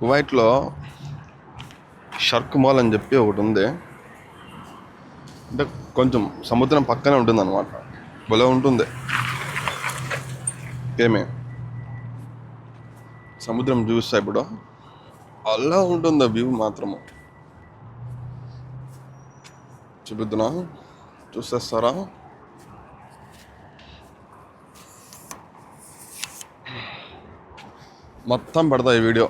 కువైట్లో షర్క్ మాల్ అని చెప్పి ఒకటి ఉంది. అంటే కొంచెం సముద్రం పక్కనే ఉంటుంది అనమాట భలే ఉంటుంది. ఏమే? సముద్రం చూస్తా ఇప్పుడు. అలా ఉంటుంది ఆ వ్యూ మాత్రము. చూపిద్దునా? చూసేస్తారా? మొత్తం పెడతా ఈ వీడియో.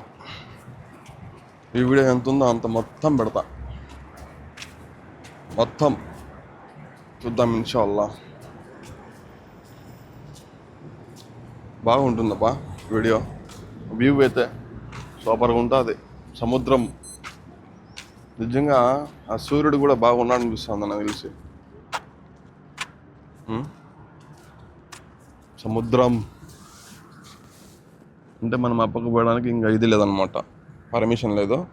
ఈ వీడియో ఎంత ఉందో అంత మొత్తం పెడతా. మొత్తం. చూద్దాం ఇన్షాల్లా. బాగుంటుందప్పా వీడియో. వ్యూ అయితే సూపర్గా ఉంటుంది. సముద్రం. నిజంగా ఆ సూర్యుడు కూడా బాగున్నాడు అనిపిస్తుంది నాకు తెలిసి. సముద్రం. అంటే మనం అప్పకు పోయడానికి ఇంకా ఇది లేదనమాట. పర్మిషన్ లేదు.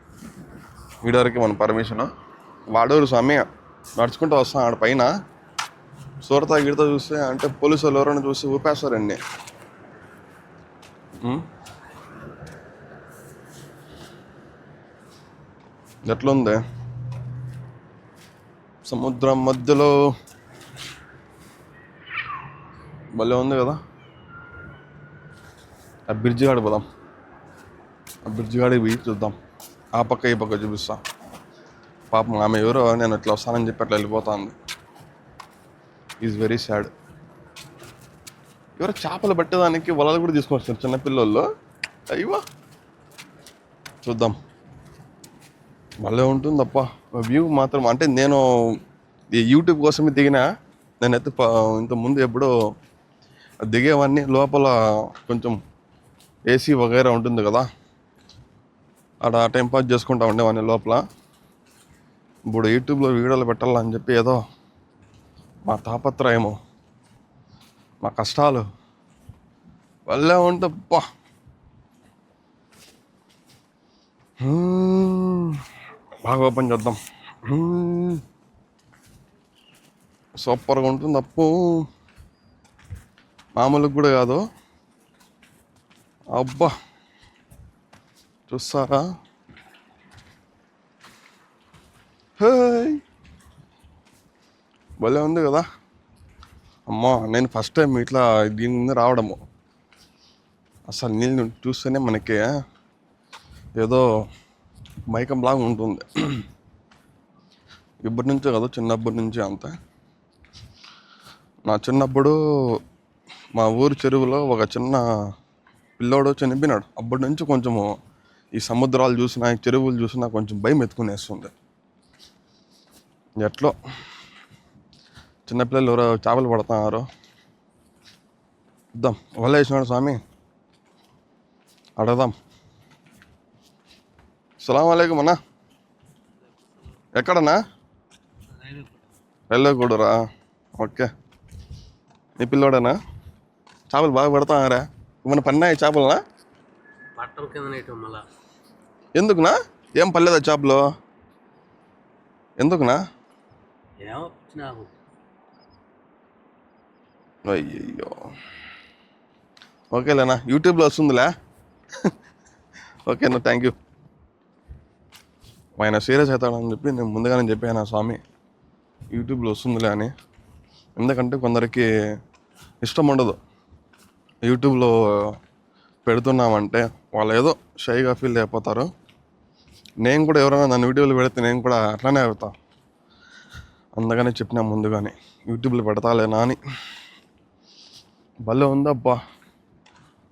వీడివరకు మన పర్మిషన్. వాడూరు స్వామి నడుచుకుంటూ వస్తాం ఆడ పైన. సూరత గిడతా చూస్తే అంటే పోలీసు వాళ్ళు ఎవరైనా చూసి ఊపేస్తారండి ఎట్లుంది? సముద్రం మధ్యలో. భలే ఉంది కదా. ఆ బ్రిడ్జి కాడికి పోదాం. బ్రిడ్జ్ కాడికి పోయి చూద్దాం. ఆ పక్క ఈ పక్క చూపిస్తా. పాపం ఆమె ఎవరో నేను ఇట్లా వస్తానని చెప్పి అట్లా వెళ్ళిపోతుంది. ఈజ్ వెరీ సాడ్ ఎవరో చేపలు పట్టేదానికి వలలు కూడా తీసుకొచ్చారు చిన్నపిల్లల్లో అయ్యవా చూద్దాం. భలే ఉంటుందప్ప. వ్యూ మాత్రం అంటే నేను ఈ యూట్యూబ్ కోసమే దిగిన నేనైతే ఇంతకుముందు ఇంత ముందు ఎప్పుడో దిగేవన్నీ లోపల కొంచెం ఏసీ వగైరా ఉంటుంది కదా. అక్కడ టైం పాస్ చేసుకుంటా ఉండేవాడిని లోపల. ఇప్పుడు యూట్యూబ్లో వీడియోలు పెట్టాలని చెప్పి ఏదో మా తాపత్రయము మా కష్టాలు. వల్లే ఉంటప్పా బాగా ఓపెన్ చేద్దాం. సూపర్గా ఉంటుంది అప్పు. మామూలుగా కూడా కాదు. అబ్బా. చూస్తారా? హేయ్. భలే ఉంది కదా. అమ్మా నేను ఫస్ట్ టైం ఇట్లా దీని మీద రావడము. అసలు నీళ్ళు చూస్తేనే మనకి ఏదో మైకంలాగా ఉంటుంది. ఇప్పటి నుంచే కదా చిన్నప్పటి నుంచి అంత. నా చిన్నప్పుడు మా ఊరు చెరువులో ఒక చిన్న పిల్లోడు చనిపోయినాడు. అప్పటి నుంచి కొంచెము ఈ సముద్రాలు చూసినా ఈ చెరువులు చూసినా కొంచెం భయం ఎత్తుకునేస్తుంది. ఎట్లో? చిన్నపిల్లలు ఎవరో చేపలు పడుతున్నారు. ఇద్దాం. వల్ల వేసినాడు స్వామి. అడగదాం. సలాం అలైకుం అన్నా. ఎక్కడన్నా? రైల్వే కూడరా ఓకే. నీ పిల్లోడనా? చేపలు బాగా పడతారా మన పన్నాయి చేపలనా? కింద ఎందుకునా? ఏం పర్లేదా చేపలు? ఎందుకునా? ఏమో అయ్యయ్యో. ఓకేలేనా యూట్యూబ్లో వస్తుందిలే. ఓకేనా థ్యాంక్ యూ ఆయన సీరియస్ అవుతాడని చెప్పి నేను ముందుగానే చెప్పాను స్వామి. యూట్యూబ్లో వస్తుందిలే అని. ఎందుకంటే కొందరికి ఇష్టం ఉండదు. యూట్యూబ్లో పెడుతున్నామంటే వాళ్ళు ఏదో షైగా ఫీల్ అయిపోతారు. నేను కూడా ఎవరైనా నన్ను వీడియోలు పెడితే నేను కూడా అట్లానే అవుతాను అందుకనే చెప్పినా ముందుగానే. యూట్యూబ్లో పెడతాలేనా అని భలే ఉందబ్బా.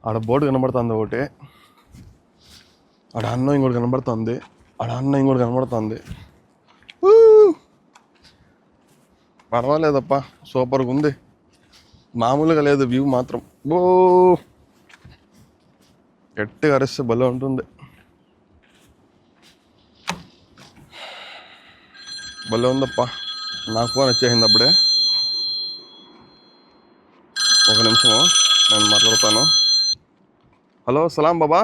ఆడ బోర్డు కనబడుతుంది ఒకటి. ఆడ అన్నం ఇంకోటి కనబడుతుంది. ఆడ అన్నం ఇంకోటి కనబడుతుంది. పర్వాలేదప్ప పర్వాలేదప్పా సూపర్గా ఉంది. మామూలుగా లేదు వ్యూ మాత్రం. ఓ గట్టిగా అరిస్తే భలే ఉంటుంది. భలే ఉందప్పా నాకు ఫోన్ వచ్చేసింది అప్పుడే ఒక నిమిషము నేను మాట్లాడతాను హలో సలాం బాబా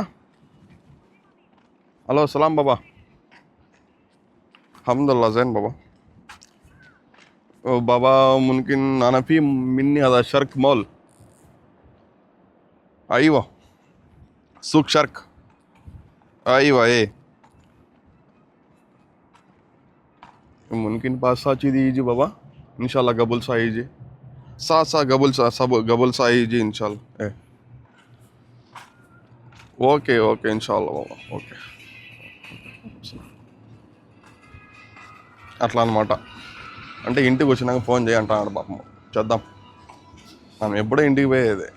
హలో సలాం బాబా అహమ్దుల్లా జైన్ బాబా بابا ممكن أنا في مني هذا شرك مول أيوة سوق شرك أيوة إيه मुमकिन पास साची బాబా बाबा इनशाला गबुल सा आइजिए सा सा गबुल सा सब गबुल सा आइजिए इनशाला ए ఓకే ఓకే ఇన్షాల్లా బాబా ఓకే అట్లా అనమాట అంటే ఇంటికి వచ్చినాక ఫోన్ చేయంటాడు బాబు చేద్దాం మనం ఎప్పుడో ఇంటికి పోయేది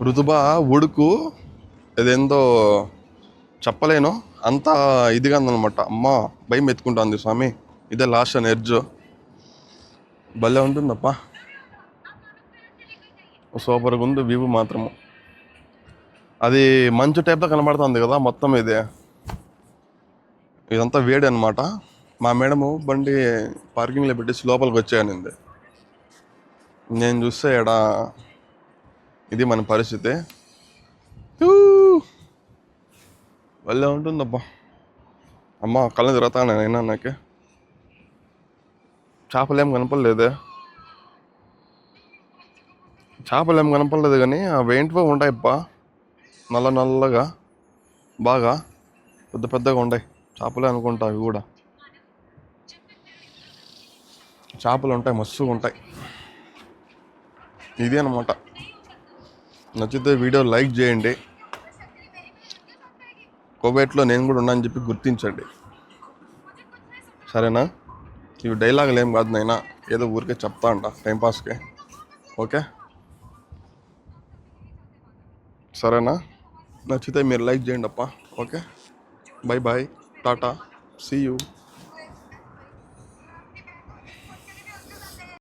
ఋతుబా ఉడుకు ఇదేందో చెప్పలేను అంత ఇదిగా ఉందనమాట అమ్మ భయం ఎత్తుకుంటుంది స్వామి. ఇదే లాస్ట్ అని ఎడ్జ్ భలే ఉంటుందప్ప. సూపర్గా ఉంది వ్యూ మాత్రము. అది మంచు టైప్లో కనబడుతుంది కదా మొత్తం ఇది. ఇదంతా వేడి అనమాట మా మేడము బండి పార్కింగ్లో పెట్టేసి లోపలికి వచ్చాయనింది. నేను చూస్తే ఎడ ఇది మన పరిస్థితి. వల్లే ఉంటుందబ్బా. అమ్మ కళ్ళు తిరుగుతాను అయినా నాకు? చేపలేం కనపడలేదే. చేపలేం కనపడలేదు కానీ అవి ఏంటివో ఉంటాయప్పా నల్ల నల్లగా బాగా పెద్ద పెద్దగా ఉంటాయి. చేపలే అనుకుంటా అవి కూడా. చేపలు ఉంటాయి మస్తుగా ఉంటాయి. ఇది అనమాట నచ్చితే వీడియో లైక్ చేయండి. కోవేట్లో నేను కూడా ఉన్నానని చెప్పి గుర్తించండి. సరేనా? ఇవి డైలాగులు ఏం కాదు నైనా ఏదో ఊరికే చెప్తా అంట టైంపాస్కి ఓకే? సరేనా? నచ్చితే మీరు లైక్ చేయండి అప్ప okay? Bye bye Tata. See you.